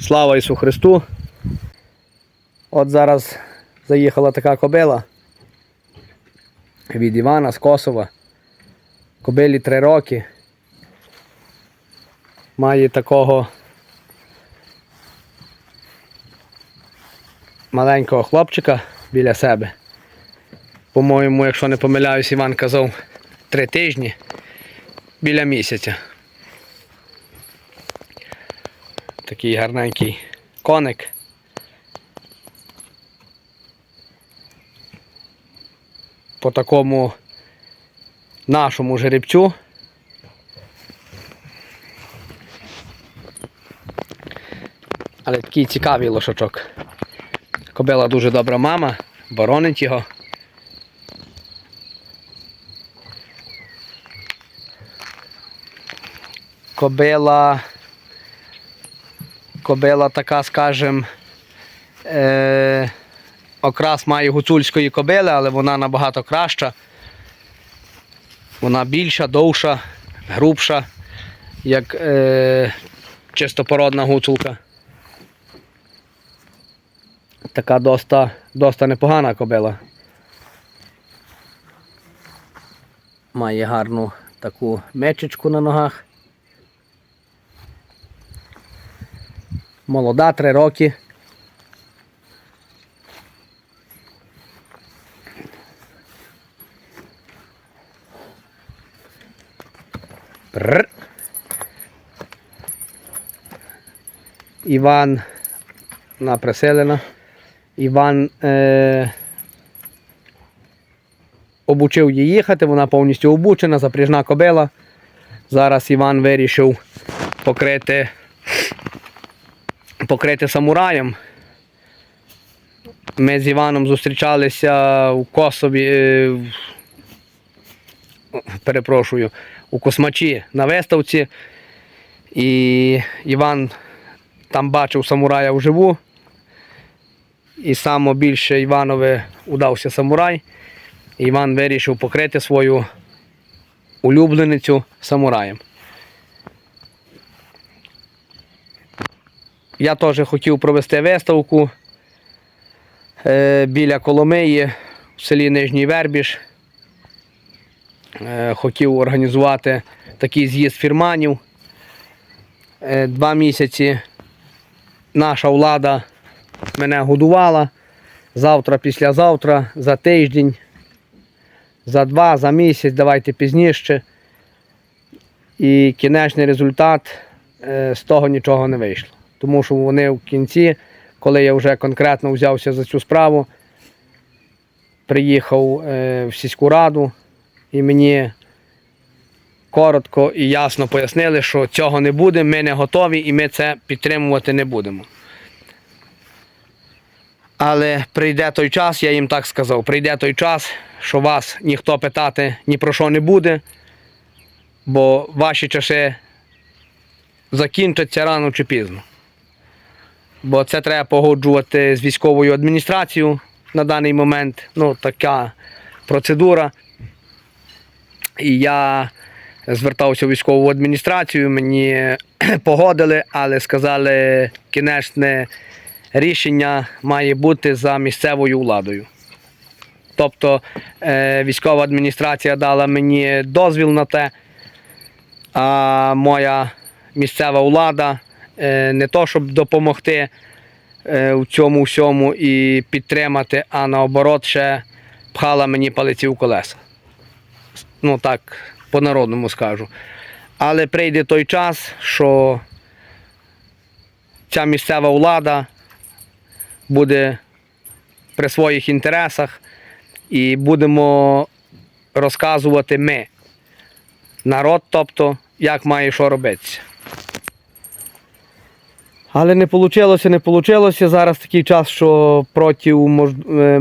Слава Ісу Христу. От зараз заїхала така кобила від Івана з Косова. Кобилі три роки. Має такого маленького хлопчика біля себе. По-моєму, якщо не помиляюсь, Іван казав три тижні біля місяця. Такий гарненький коник. По такому нашому жеребцю. Але такий цікавий лошачок. Кобила дуже добра мама, боронить його. Кобила. Кобила така, скажем, е, окрас має гуцульської кобили, але вона набагато краща. Вона більша, довша, грубша, як е, чистопородна гуцулка. Така доста, доста непогана кобила. Має гарну таку мечечку на ногах. Молода, три роки. Прррр. Іван вона приселена. Іван е, обучив її їхати, вона повністю обучена, запряжна кобила. Зараз Іван вирішив покрити покрити самураєм. Ми з Іваном зустрічалися у Косові, е, перепрошую, у Космачі на виставці. І Іван там бачив самурая вживу. І саме більше Іванові удався самурай. Іван вирішив покрити свою улюбленицю самураєм. Я теж хотів провести виставку е, біля Коломиї в селі Нижній Вербіж. Е, хотів організувати такий з'їзд фірманів. Е, два місяці наша влада мене годувала. Завтра, післязавтра, за тиждень, за два, за місяць, давайте пізніше. І кінечний результат з того нічого не вийшло. Тому що вони в кінці, коли я вже конкретно взявся за цю справу, приїхав е, в сільську раду і мені коротко і ясно пояснили, що цього не буде, ми не готові і ми це підтримувати не будемо. Але прийде той час, я їм так сказав, прийде той час, що вас ніхто питати ні про що не буде, бо ваші часи закінчаться рано чи пізно. Бо це треба погоджувати з військовою адміністрацією на даний момент. Ну, така процедура. І я звертався в військову адміністрацію, мені погодили, але сказали, кінечне рішення має бути за місцевою владою. Тобто е, військова адміністрація дала мені дозвіл на те, а моя місцева влада не то, щоб допомогти е, у цьому всьому і підтримати, а наоборот ще пхала мені палиці в колеса. Ну так, по-народному скажу. Але прийде той час, що ця місцева влада буде при своїх інтересах і будемо розказувати ми, народ, тобто, як має що робитися. Але не вийшло, не вийшло. Зараз такий час, що проти мож- е,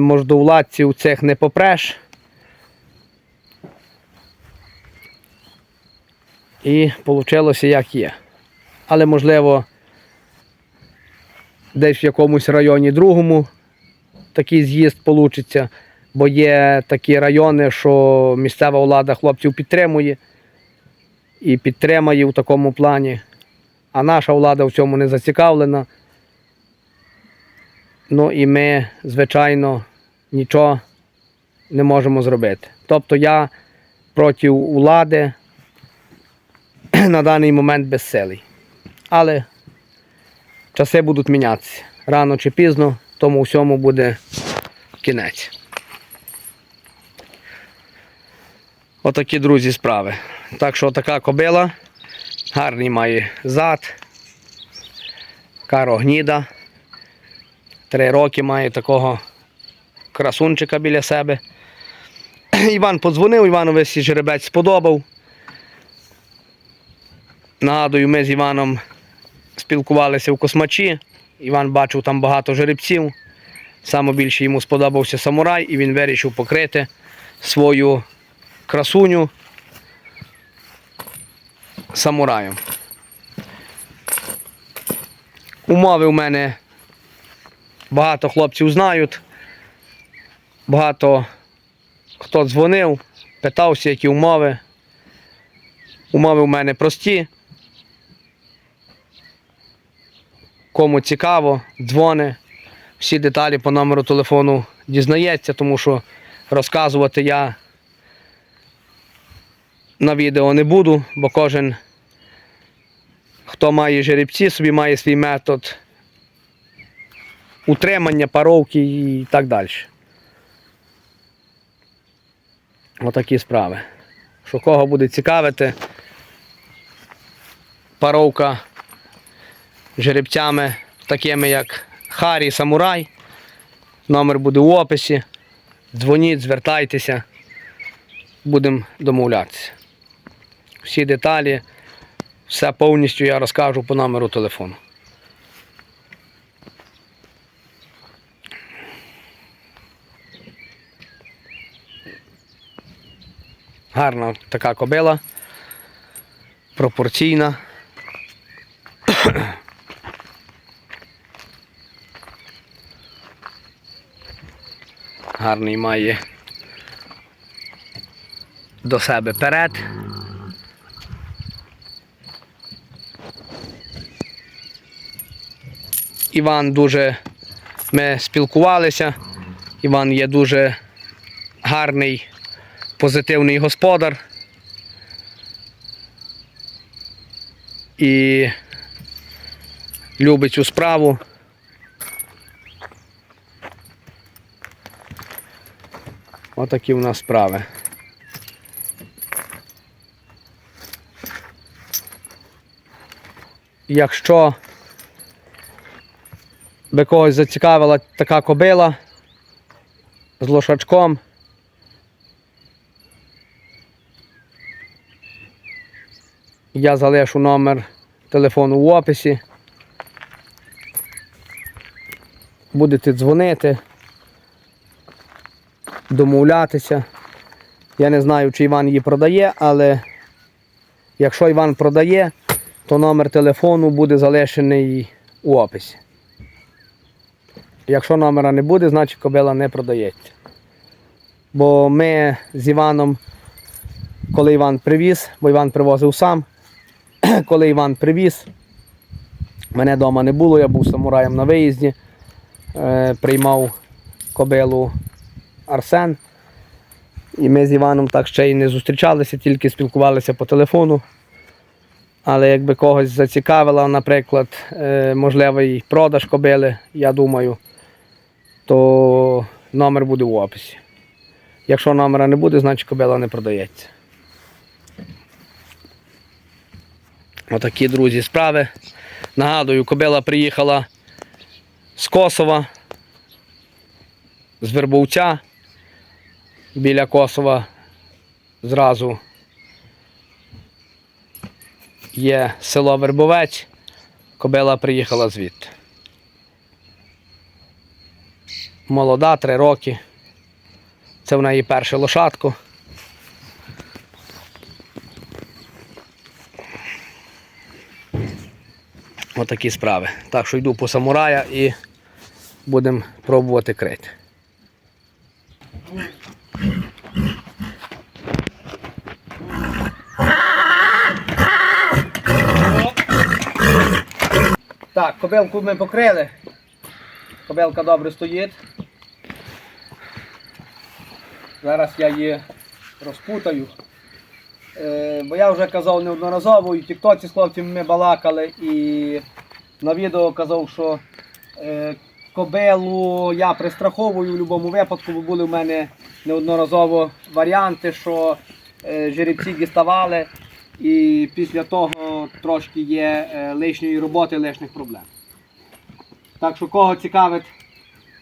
цих не попреш. І вийшло як є. Але можливо десь в якомусь районі другому такий з'їзд вийде, бо є такі райони, що місцева влада хлопців підтримує і підтримає в такому плані. А наша влада в цьому не зацікавлена. Ну і ми, звичайно, нічого не можемо зробити. Тобто я проти влади на даний момент безсилий. Але часи будуть мінятися. Рано чи пізно, тому всьому буде кінець. Отакі, друзі, справи. Так що така кобила, гарний має зад, карогніда. Три роки має такого красунчика біля себе. Іван подзвонив, Іванові сій жеребець сподобав. Нагадую, ми з Іваном спілкувалися в космачі. Іван бачив там багато жеребців. Саме більше йому сподобався самурай, і він вирішив покрити свою красуню самураєм. Умови у мене багато хлопців знають. Багато хто дзвонив, питався, які умови. Умови у мене прості. Кому цікаво, дзвони. Всі деталі по номеру телефону дізнається, тому що розказувати я на відео не буду, бо кожен, хто має жеребці, собі має свій метод утримання, паровки і так далі. Отакі справи. Що кого буде цікавити, паровка жеребцями, такими як Харі Самурай. Номер буде в описі. Дзвоніть, звертайтеся, будемо домовлятися. Всі деталі, все повністю я розкажу по номеру телефону. Гарна така кобила, пропорційна. Гарний має до себе перед. Іван дуже ми спілкувалися. Іван є дуже гарний, позитивний господар. І любить цю справу. Отакі у нас справи. Якщо би когось зацікавила така кобила з лошачком, я залишу номер телефону в описі. Будете дзвонити домовлятися. Я не знаю, чи Іван її продає, але якщо Іван продає, то номер телефону буде залишений у описі. Якщо номера не буде, значить кобила не продається. Бо ми з Іваном, коли Іван привіз, бо Іван привозив сам, коли Іван привіз, мене вдома не було, я був самураєм на виїзді, е, приймав кобилу Арсен. І ми з Іваном так ще й не зустрічалися, тільки спілкувалися по телефону. Але якби когось зацікавила, наприклад, е, можливий продаж кобили, я думаю, то номер буде в описі. Якщо номера не буде, значить кобила не продається. Отакі, друзі, справи. Нагадую, кобила приїхала з Косова, з Вербовця. Біля Косова зразу є село Вербовець. Кобила приїхала звідти. Молода, три роки. Це в неї перше лошадко. Отакі справи. Так що йду по самурая і будемо пробувати крити. Так, кобилку ми покрили. Кобилка добре стоїть. Зараз я її розпутаю. Е, бо я вже казав неодноразово, і в тіктоці з хлопцями ми балакали, і на відео казав, що е, кобилу я пристраховую в будь-якому випадку, бо були в мене неодноразово варіанти, що е, жеребці діставали, і після того трошки є е, лишньої роботи, лишніх проблем. Так що кого цікавить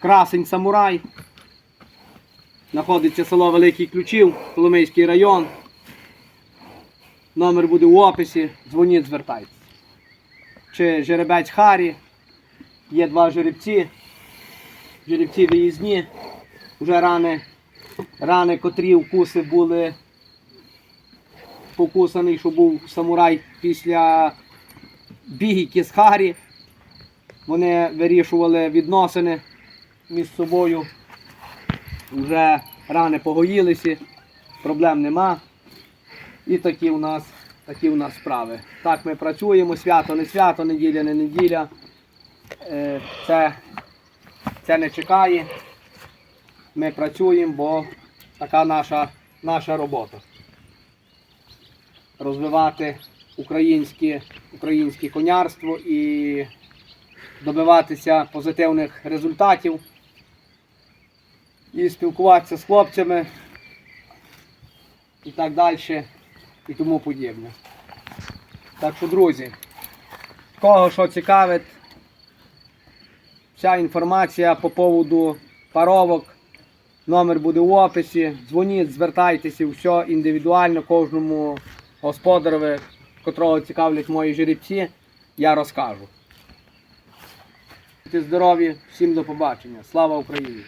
красень самурай, знаходиться село Великий Ключів, Коломийський район. Номер буде в описі, дзвоніть, звертайтеся. Чи жеребець Харі, є два жеребці, жеребці виїзні, вже рани, рани, котрі укуси були покусаний, що був самурай після бігіки з Харі. Вони вирішували відносини між собою. Вже рани погоїлися, проблем нема. І такі у нас, такі у нас справи. Так ми працюємо, свято не свято, неділя не неділя. Е, Це, це не чекає. Ми працюємо, бо така наша, наша робота. Розвивати українське, українське конярство і добиватися позитивних результатів. І спілкуватися з хлопцями і так далі і тому подібне. Так що, друзі, кого що цікавить, вся інформація по поводу паровок, номер буде в описі, дзвоніть, звертайтеся, все індивідуально кожному господареві, котрого цікавлять мої жеребці, я розкажу. Будьте здорові, всім до побачення. Слава Україні!